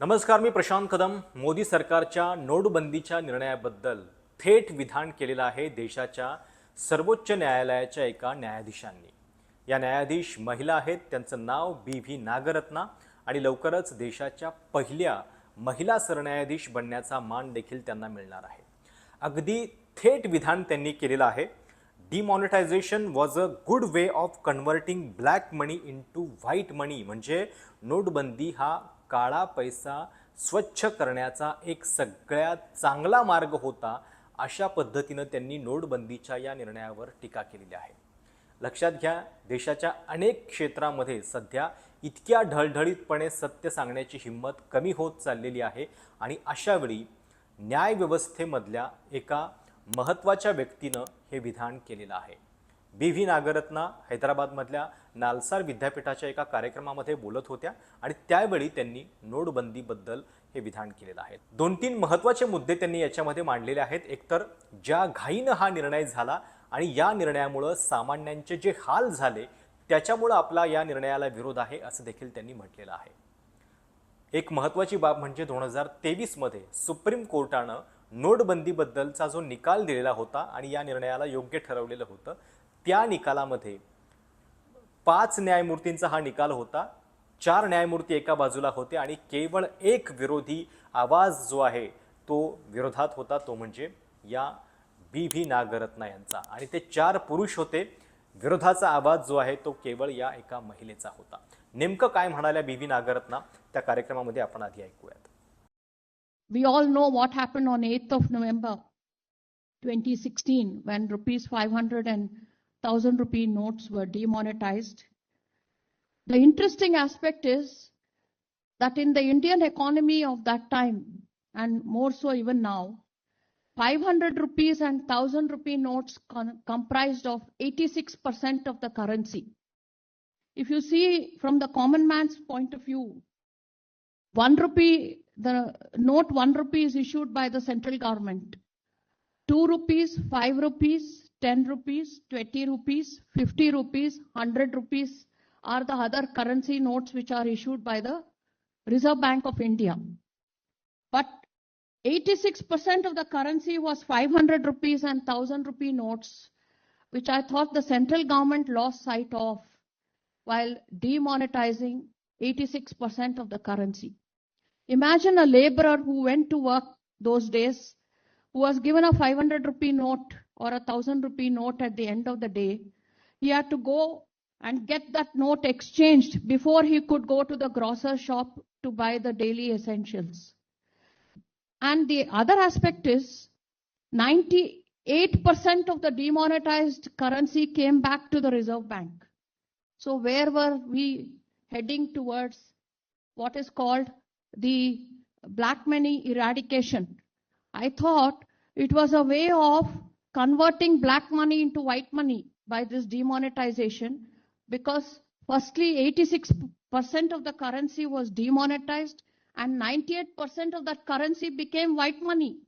नमस्कार मी प्रशांत कदम. मोदी सरकारच्या नोटबंदीच्या निर्णयाबद्दल थेट विधान केलेलं आहे देशाच्या सर्वोच्च न्यायालयाच्या एका न्यायाधीशांनी. या न्यायाधीश महिला आहेत त्यांचं नाव बी व्ही नागरत्ना आणि लवकरच देशाच्या पहिल्या महिला सरन्यायाधीश बनण्याचा मान देखील त्यांना मिळणार आहे. अगदी थेट विधान त्यांनी केलेलं आहे. Demonetization was a good way of converting black money into white money म्हणजे नोटबंदी हा काळा पैसा स्वच्छ करण्याचा एक सगळ्यात चांगला मार्ग होता अशा पद्धतीनं त्यांनी नोटबंदीच्या या निर्णयावर टीका केलेली आहे. लक्षात घ्या देशाच्या अनेक क्षेत्रामध्ये सध्या इतक्या ढळढळीतपणे सत्य सांगण्याची हिंमत कमी होत चाललेली आहे आणि अशावेळी न्यायव्यवस्थेमधल्या एका महत्त्वाच्या व्यक्तीनं हे विधान केलेलं आहे. बी व्ही नागरत्ना हैदराबादमधल्या नालसार विद्यापीठाच्या एका कार्यक्रमामध्ये बोलत होत्या आणि त्यावेळी त्यांनी नोटबंदीबद्दल हे विधान केलेलं आहे. दोन तीन महत्त्वाचे मुद्दे त्यांनी याच्यामध्ये मांडलेले आहेत. एकतर ज्या घाईनं हा निर्णय झाला आणि या निर्णयामुळं सामान्यांचे जे हाल झाले त्याच्यामुळं आपला या निर्णयाला विरोध आहे असं देखील त्यांनी म्हटलेलं आहे. एक महत्त्वाची बाब म्हणजे दोन हजार तेवीसमध्ये सुप्रीम कोर्टानं नोटबंदीबद्दलचा जो निकाल दिलेला होता आणि या निर्णयाला योग्य ठरवलेलं होतं त्या निकालामध्ये पाच न्यायमूर्तींचा हा निकाल होता. चार न्यायमूर्ती एका बाजूला होते आणि केवळ एक विरोधी आवाज जो आहे तो विरोधात होता. तो म्हणजे या बी व्ही नागरत्ना यांचा. आणि ते चार पुरुष होते. विरोधाचा आवाज जो आहे तो केवळ या एका महिलेचा होता. नेमकं काय म्हणाल्या बी व्ही नागरत्ना? त्या कार्यक्रमामध्ये आपण आधी ऐकूयात. We all know what happened on 8th of November 2016 when rupees 500 and 1000 rupee notes were demonetized. The interesting aspect is that in the Indian economy of that time, and more so even now, 500 rupees and 1000 rupee notes comprised of 86% of the currency. If you see from the common man's point of view, one rupee, the note one rupee is issued by the central government. Two rupees, five rupees, ten rupees, twenty rupees, fifty rupees, hundred rupees are the other currency notes which are issued by the Reserve Bank of India. But 86% of the currency was 500 rupees and 1000 rupee notes, which I thought the central government lost sight of while demonetizing 86% of the currency. Imagine a laborer who went to work those days, who was given a 500 rupee note or a 1000 rupee note at the end of the day. He had to go and get that note exchanged before he could go to the grocer shop to buy the daily essentials. And the other aspect is 98% of the demonetized currency came back to the Reserve Bank. So where were we heading towards what is called the black money eradication? I thought it was a way of converting black money into white money by this demonetization because firstly 86% of the currency was demonetized and 98% of that currency became white money.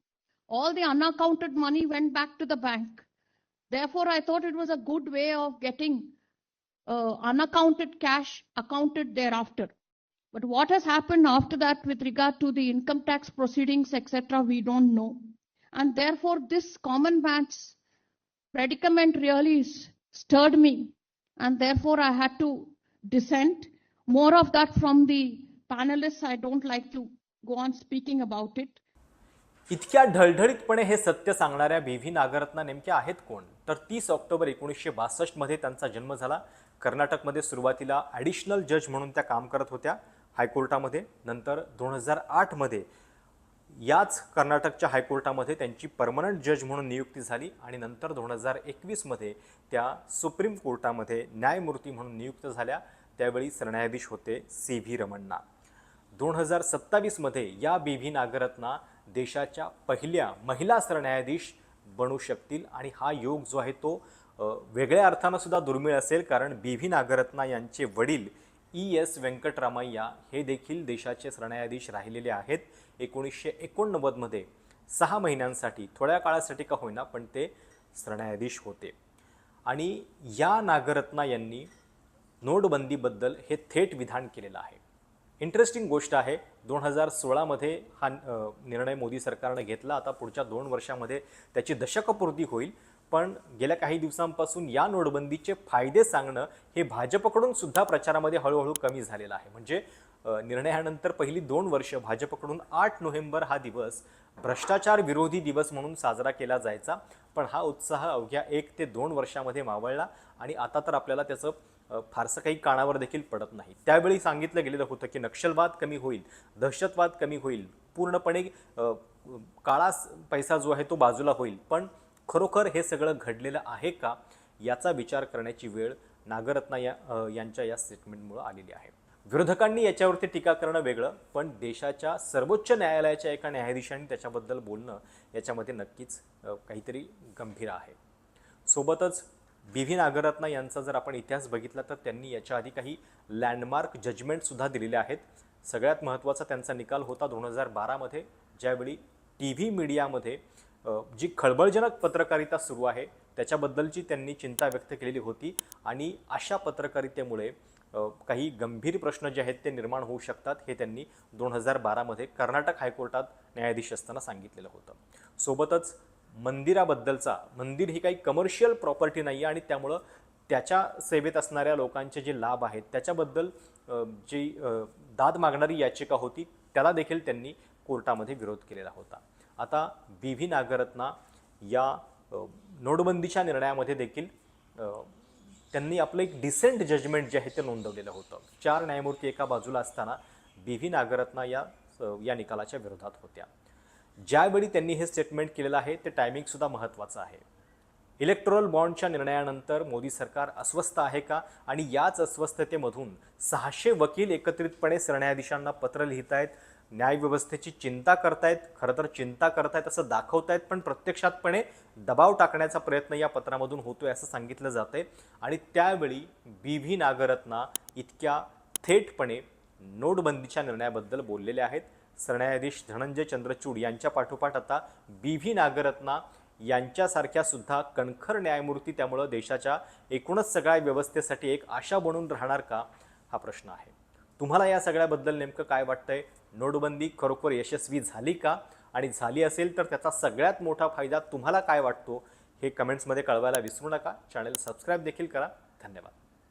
All the unaccounted money went back to the bank. Therefore, I thought it was a good way of getting uh, unaccounted cash accounted thereafter. But what has happened after that with regard to the income tax proceedings, etc., we don't know. And therefore, this common man's predicament really stirred me. And therefore, I had to dissent. More of that from the panelists. I don't like to go on speaking about it. इतक्या ढळढळीतपणे हे सत्य सांगणाऱ्या V V Nagarathna नेमक्या आहेत कोण तर तीस October एकोणीसशे बासष्टमध्ये त्यांचा जन्म झाला कर्नाटकमध्ये सुरुवातीला ॲडिशनल जज म्हणून त्या काम करत होत्या हायकोर्टामध्ये नंतर दोन हजार आठमध्ये याच कर्नाटकच्या हायकोर्टामध्ये त्यांची परमनंट जज म्हणून नियुक्ती झाली आणि नंतर दोन हजार एकवीसमध्ये त्या सुप्रीम कोर्टामध्ये न्यायमूर्ती म्हणून नियुक्त झाल्या. त्यावेळी सरन्यायाधीश होते सी व्ही रमण्णा दोन हजार सत्तावीसमध्ये या बी व्ही नागरत्ना देशाच्या पहिल्या महिला सरन्यायाधीश बनू शकतील आणि हा योग जो आहे तो वेगळ्या अर्थानं सुद्धा दुर्मिळ असेल कारण बी व्ही नागरत्ना यांचे वडील ई. एस. व्यंकटरामय्या हे देखील देशाचे सरन्यायाधीश राहिलेले आहेत. एकोणीसशे एकोणनव्वदमध्ये सहा महिन्यांसाठी थोड्या काळासाठी का होईना पण ते सरन्यायाधीश होते. आणि या नागरत्ना यांनी नोटबंदीबद्दल हे थेट विधान केलेलं आहे. इंटरेस्टिंग गोष्ट आहे दोन हजार सोळामध्ये हा निर्णय मोदी सरकारनं घेतला. आता पुढच्या दोन वर्षामध्ये त्याची दशकपूर्ती होईल. पण गेल्या काही दिवसांपासून या नोटबंदीचे फायदे सांगणं हे भाजपकडून सुद्धा प्रचारामध्ये हळूहळू कमी झालेलं आहे. म्हणजे निर्णयानंतर पहिली दोन वर्ष भाजपकडून आठ नोव्हेंबर हा दिवस भ्रष्टाचार विरोधी दिवस म्हणून साजरा केला जायचा. पण हा उत्साह अवघ्या एक ते दोन वर्षामध्ये मावळला आणि आता तर आपल्याला त्याचं फारसं काही कानावर देखील पडत नाही. त्यावेळी सांगितलं गेलेलं होतं की नक्षलवाद कमी होईल दहशतवाद कमी होईल पूर्णपणे काळा पैसा जो आहे तो बाजूला होईल. पण खरोखर हे सगळं घडलेलं आहे का याचा विचार करण्याची वेळ नागरत्ना या यांच्या या स्टेटमेंटमुळे आलेली आहे. विरोधकांनी याच्यावरती टीका करणं वेगळं पण देशाच्या सर्वोच्च न्यायालयाच्या एका न्यायाधीशांनी त्याच्याबद्दल बोलणं याच्यामध्ये नक्कीच काहीतरी गंभीर आहे. सोबतच बी व्ही नागरत्ना यांचा जर आपण इतिहास बघितला तर त्यांनी याच्या आधी काही लँडमार्क जजमेंटसुद्धा दिलेले आहेत. सगळ्यात महत्त्वाचा त्यांचा निकाल होता दोन हजार बारामध्ये ज्यावेळी टी व्ही मीडियामध्ये जी खळबळजनक पत्रकारिता सुरू आहे त्याच्याबद्दलची त्यांनी चिंता व्यक्त केलेली होती आणि अशा पत्रकारितेमुळे काही गंभीर प्रश्न जे आहेत ते निर्माण होऊ शकतात हे त्यांनी दोन हजार बारामध्ये कर्नाटक हायकोर्टात न्यायाधीश असताना सांगितलेलं होतं. सोबतच मंदिराबद्दलचा मंदिर ही काही कमर्शियल प्रॉपर्टी नाही आहे आणि त्यामुळं त्याच्या सेवेत असणाऱ्या लोकांचे जे लाभ आहेत त्याच्याबद्दल जी दाद मागणारी याचिका होती त्याला देखील त्यांनी कोर्टामध्ये विरोध केलेला होता. आता बी व्ही नागरत्ना या नोटबंदीच्या निर्णयामध्ये देखील त्यांनी आपलं एक डिसेंट जजमेंट जे आहे ते नोंदवलेलं होतं. चार न्यायमूर्ती एका बाजूला असताना बी व्ही नागरत्ना या या निकालाच्या विरोधात होत्या. ज्यावेळी त्यांनी हे स्टेटमेंट केलेलं आहे ते टायमिंगसुद्धा महत्त्वाचं आहे. इलेक्ट्रोल बॉन्डच्या निर्णयानंतर मोदी सरकार अस्वस्थ आहे का? आणि याच अस्वस्थतेमधून सहाशे वकील एकत्रितपणे सरन्यायाधीशांना पत्र लिहित आहेत न्यायव्यवस्थेची चिंता करतायत खरं तर चिंता करतायत असं दाखवतायत पण प्रत्यक्षातपणे दबाव टाकण्याचा प्रयत्न या पत्रामधून होतोय असं सांगितलं जातंय. आणि त्यावेळी बी व्ही नागरत्ना इतक्या थेटपणे नोटबंदीच्या निर्णयाबद्दल बोललेले आहेत. सरन्यायाधीश धनंजय चंद्रचूड यांच्या पाठोपाठ आता बी व्ही नागरत्ना यांच्यासारख्या सुद्धा कणखर न्यायमूर्ती त्यामुळं देशाच्या एकूणच सगळ्या व्यवस्थेसाठी एक आशा बनून राहणार का हा प्रश्न आहे. तुम्हाला या सगळ्याबद्दल नेमकं काय वाटतंय? नोटबंदी खरोखर यशस्वी झाली का? आणि झाली असेल तर त्याचा सगळ्यात मोठा फायदा तुम्हाला काय वाटतो? हे कमेंट्समध्ये कळवायला विसरू नका. चॅनल सबस्क्राईब देखील करा. धन्यवाद.